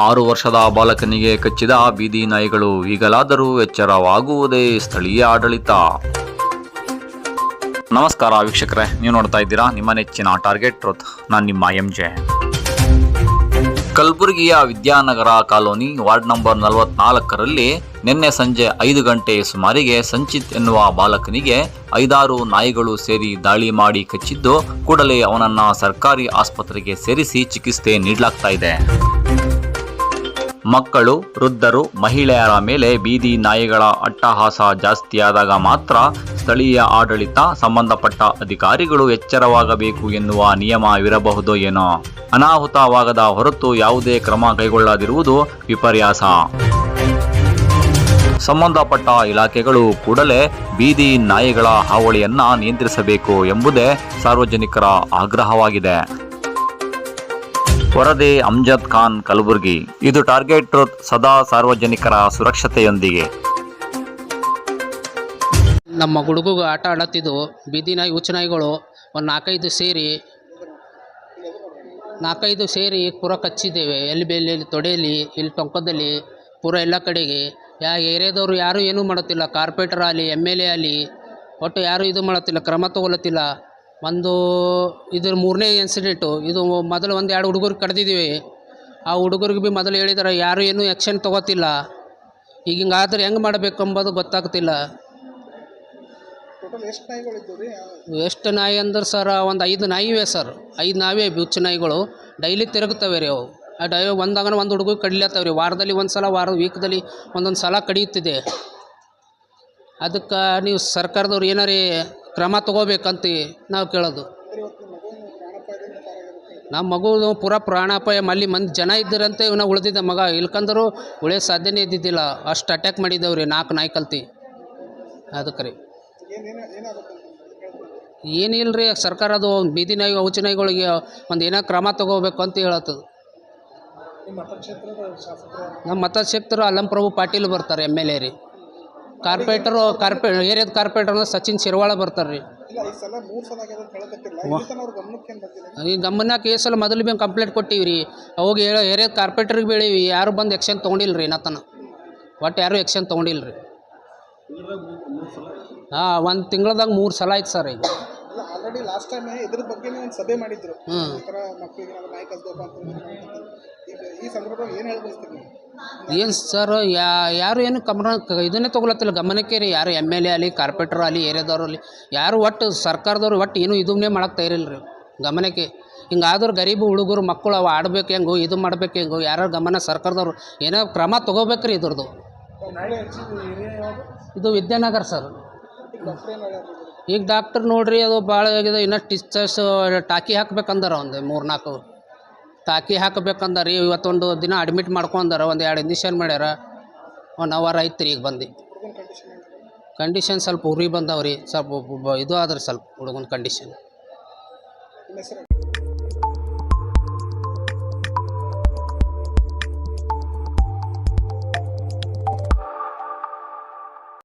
ಆರು ವರ್ಷದ ಬಾಲಕನಿಗೆ ಕಚ್ಚಿದ ಬೀದಿ ನಾಯಿಗಳು ಈಗಲಾದರೂ ಎಚ್ಚರವಾಗುವುದೇ ಸ್ಥಳೀಯ ಆಡಳಿತ. ನಮಸ್ಕಾರ ವೀಕ್ಷಕರೇ, ನೀವು ನೋಡ್ತಾ ಇದ್ದೀರಾ ನಿಮ್ಮ ನೆಚ್ಚಿನ ಟಾರ್ಗೆಟ್ ಟ್ರೂತ್. ನಾನು ನಿಮ್ಮ ಎಂ ಜೆ. ಕಲಬುರಗಿಯ ವಿದ್ಯಾನಗರ ಕಾಲೋನಿ ವಾರ್ಡ್ ನಂಬರ್ ನಲವತ್ನಾಲ್ಕರಲ್ಲಿ ನಿನ್ನೆ ಸಂಜೆ ಐದು ಗಂಟೆ ಸುಮಾರಿಗೆ ಸಂಚಿತ್ ಎನ್ನುವ ಬಾಲಕನಿಗೆ ಐದಾರು ನಾಯಿಗಳು ಸೇರಿ ದಾಳಿ ಮಾಡಿ ಕಚ್ಚಿದ್ದು ಕೂಡಲೇ ಅವನನ್ನ ಸರ್ಕಾರಿ ಆಸ್ಪತ್ರೆಗೆ ಸೇರಿಸಿ ಚಿಕಿತ್ಸೆ ನೀಡಲಾಗ್ತಾ ಇದೆ. ಮಕ್ಕಳು, ವೃದ್ಧರು, ಮಹಿಳೆಯರ ಮೇಲೆ ಬೀದಿ ನಾಯಿಗಳ ಅಟ್ಟಹಾಸ ಜಾಸ್ತಿಯಾದಾಗ ಮಾತ್ರ ಸ್ಥಳೀಯ ಆಡಳಿತ ಸಂಬಂಧಪಟ್ಟ ಅಧಿಕಾರಿಗಳು ಎಚ್ಚರವಾಗಬೇಕು ಎನ್ನುವ ನಿಯಮ ನಿಯಮವಿರಬಹುದು ಏನೋ. ಅನಾಹುತವಾಗದ ಹೊರತು ಯಾವುದೇ ಕ್ರಮ ಕೈಗೊಳ್ಳದಿರುವುದು ವಿಪರ್ಯಾಸ. ಸಂಬಂಧಪಟ್ಟ ಇಲಾಖೆಗಳು ಕೂಡಲೇ ಬೀದಿ ನಾಯಿಗಳ ಹಾವಳಿಯನ್ನ ನಿಯಂತ್ರಿಸಬೇಕು ಎಂಬುದೇ ಸಾರ್ವಜನಿಕರ ಆಗ್ರಹವಾಗಿದೆ. ವರದಿ ಅಮ್ಜದ್ ಖಾನ್ ಕಲಬುರ್ಗಿ. ಇದು ಟಾರ್ಗೆಟ್ ಟ್ರೂತ್ ಸದಾ ಸಾರ್ವಜನಿಕರ ಸುರಕ್ಷತೆಯೊಂದಿಗೆ. ನಮ್ಮ ಹುಡುಗಗೆ ಆಟ ಆಡತ್ತಿದ್ದು ಬೀದಿ ನಾಯಿ ಹುಚ್ಚು ನಾಯಿಗಳು ಒಂದು ನಾಲ್ಕೈದು ಸೇರಿ ನಾಲ್ಕೈದು ಸೇರಿ ಪೂರ ಕಚ್ಚಿದ್ದೇವೆ. ಎಲ್ಲಿ ಬೆಲ್ಲಿ ತೊಡೆಯಲ್ಲಿ ಇಲ್ಲಿ ಟೊಂಕದಲ್ಲಿ ಪೂರ ಎಲ್ಲ ಕಡೆಗೆ. ಯಾ ಏರಿಯಾದವರು ಯಾರೂ ಏನೂ ಮಾಡುತ್ತಿಲ್ಲ. ಕಾರ್ಪೊರೇಟರ್ ಆಗಲಿ ಎಂ ಎಲ್ ಎ ಆಗಲಿ, ಒಟ್ಟು ಯಾರೂ ಇದು ಮಾಡುತ್ತಿಲ್ಲ, ಕ್ರಮ ತಗೊಳ್ಳತ್ತಿಲ್ಲ ಒಂದು ಇದ್ರ ಮೂರನೇ ಇನ್ಸಿಡೆಂಟು ಇದು ಮೊದಲು ಒಂದು ಎರಡು ಹುಡುಗರು ಕಡ್ದಿದ್ದೀವಿ. ಆ ಹುಡುಗರಿಗೆ ಭೀ ಮೊದಲು ಹೇಳಿದಾರೆ ಯಾರು ಏನೂ ಆ್ಯಕ್ಷನ್ ತಗೋತಿಲ್ಲ. ಈಗ ಹಿಂಗಾದ್ರೆ ಹೆಂಗೆ ಮಾಡಬೇಕು ಅಂಬೋದು ಗೊತ್ತಾಗ್ತಿಲ್ಲ ಎಷ್ಟು ನಾಯಿ ಅಂದ್ರೆ ಸರ್ ಒಂದು ಐದು ನಾಯಿವೆ ಸರ್. ಐದು ನಾವೇ ಬಿಚ್ಚು ನಾಯಿಗಳು. ಡೈಲಿ ತಿರುಗ್ತವೆ ರೀ ಅವು. ಆ ಡೈ ಒಂದಾಗನ ಒಂದು ಹುಡುಗ ಕಡಿಲತ್ತವೆ ರೀ. ವಾರದಲ್ಲಿ ಒಂದು ಸಲ ವಾರ ವೀಕ್ದಲ್ಲಿ ಒಂದೊಂದು ಸಲ ಕಡಿಯುತ್ತಿದೆ. ಅದಕ್ಕೆ ನೀವು ಸರ್ಕಾರದವ್ರು ಏನಾರೇ ಕ್ರಮ ತಗೋಬೇಕಂತ ನಾವು ಕೇಳೋದು. ನಮ್ಮ ಮಗು ಪೂರ ಪ್ರಾಣಾಪಾಯ ಮಲ್ಲಿ ಮಂದಿ ಜನ ಇದ್ದರಂತೆ ಇವನ ಉಳಿದಿದ್ದ ಮಗ. ಇಲ್ಕಂದರೂ ಉಳಿಯೋ ಸಾಧ್ಯನೇ ಇದ್ದಿದ್ದಿಲ್ಲ. ಅಷ್ಟು ಅಟ್ಯಾಕ್ ಮಾಡಿದ್ದೇವೆ ರೀ ನಾಲ್ಕು ನಾಯಿ ಕಲ್ತಿ. ಅದಕ್ಕೆ ರೀ. ಏನಿಲ್ಲ ರೀ ಸರ್ಕಾರ ಅದು ಬೀದಿ ನಾಯಿ ಔಚನಾಯಿಗಳಿಗೆ ನಾಯಿಗಳಿಗೆ ಒಂದು ಏನೋ ಕ್ರಮ ತಗೋಬೇಕು ಅಂತ ಹೇಳತ್ತದ. ನಿಮ್ಮ ಮತಕ್ಷೇತ್ರ ಅಲ್ಲಂ ಪ್ರಭು ಪಾಟೀಲ್ ಬರ್ತಾರೆ ಎಂ ಎಲ್ ಎ ರೀ. ಕಾರ್ಪೊರೇಟರು ಕಾರ್ಪೇ ಏರಿಯಾದ ಕಾರ್ಪೊರೇಟರ್ ಸಚಿನ್ ಶಿರ್ವಾಳ ಬರ್ತಾರೆ ರೀ ಇಲ್ಲ ಈ ಗಮನಕ್ಕೆ ಈ ಸಲ ಮೊದಲು ಬಿ ಕಂಪ್ಲೇಂಟ್ ಕೊಟ್ಟಿವಿ ರೀ ಅವಾಗ ಹೇಳೋ ಏರಿಯಾದ ಕಾರ್ಪೊರೇಟ್ರಿಗೆ ಬೆಳೀವಿ. ಯಾರು ಬಂದು ಎಕ್ಷನ್ ತೊಗೊಂಡಿಲ್ಲ ರೀ ನತನ. ಒಟ್ಟು ಯಾರು ಎಕ್ಷನ್ ತೊಗೊಂಡಿಲ್ಲ ರೀ ಹಾಂ ಒಂದು ತಿಂಗಳದಾಗ ಮೂರು ಸಲ ಆಯ್ತು ಸರ್ ಈಗ. ಆಲ್ರೆಡಿ ಲಾಸ್ಟ್ ಟೈಮ್ ಇದ್ರ ಬಗ್ಗೆ ಒಂದು ಸಭೆ ಮಾಡಿದ್ರು. ಈ ಥರ ಮಕ್ಕಳಿಗೆ ನಾವು ನಾಯಿ ಕಲ್ತಪ್ಪ ಅಂತ ಹೇಳಿದ್ರು. ಈಗ ಈ ಸಂದರ್ಭದಲ್ಲಿ ಏನು ಹೇಳ್ಬೋದು ಏನು ಸರ್ ಯಾ ಯಾರು ಏನು ಕಮರ ಇದನ್ನೇ ತೊಗೊಳತ್ತಿಲ್ಲ. ಗಮನಕ್ಕೆ ರೀ ಯಾರು ಎಂ ಎಲ್ ಎ ಆಗಲಿ ಕಾರ್ಪೊರೇಟರ್ ಆಗಲಿ ಏರಿಯಾದವ್ರು ಅಲ್ಲಿ ಯಾರು ಒಟ್ಟು ಸರ್ಕಾರದವ್ರು ಒಟ್ಟು ಏನು ಇದನ್ನೇ ಮಾಡಕ್ಕೆ ತಯಾರಿಲ್ಲ ರೀ ಗಮನಕ್ಕೆ. ಹಿಂಗಾದ್ರೆ ಗರೀಬು ಹುಡುಗರು ಮಕ್ಕಳು ಅವು ಆಡ್ಬೇಕು ಹೆಂಗೋ ಇದು ಮಾಡ್ಬೇಕು ಹೆಂಗೋ ಯಾರು ಗಮನ ಸರ್ಕಾರದವ್ರು? ಏನೋ ಕ್ರಮ ತೊಗೋಬೇಕು ರೀ ಇದ್ರದ್ದು ಇದು ವಿದ್ಯಾನಗರ್ ಸರ್ ಈಗ ಡಾಕ್ಟರ್ ನೋಡ್ರಿ ಅದು ಭಾಳ ಆಗಿದೆ, ಇನ್ನೂ ಟೀಚರ್ಸ್ ಟಾಕಿ ಹಾಕ್ಬೇಕಂದಾರ ಒಂದು ಮೂರು ನಾಲ್ಕು ಟಾಕಿ ಹಾಕಬೇಕಂದ್ರೆ ಇವತ್ತೊಂದು ದಿನ ಅಡ್ಮಿಟ್ ಮಾಡ್ಕೊಂಡಾರ, ಒಂದು ಎರಡು ಇಂಜೆಕ್ಷನ್ ಮಾಡ್ಯಾರ. ಒನ್ ಅವರ್ ಐತ್ರಿ ಈಗ ಬಂದು. ಕಂಡೀಷನ್ ಸ್ವಲ್ಪ ಉರಿ ಬಂದವ್ರಿ, ಸ್ವಲ್ಪ ಇದು ಆದ್ರೆ ಸ್ವಲ್ಪ ಹುಡುಗನ ಕಂಡೀಷನ್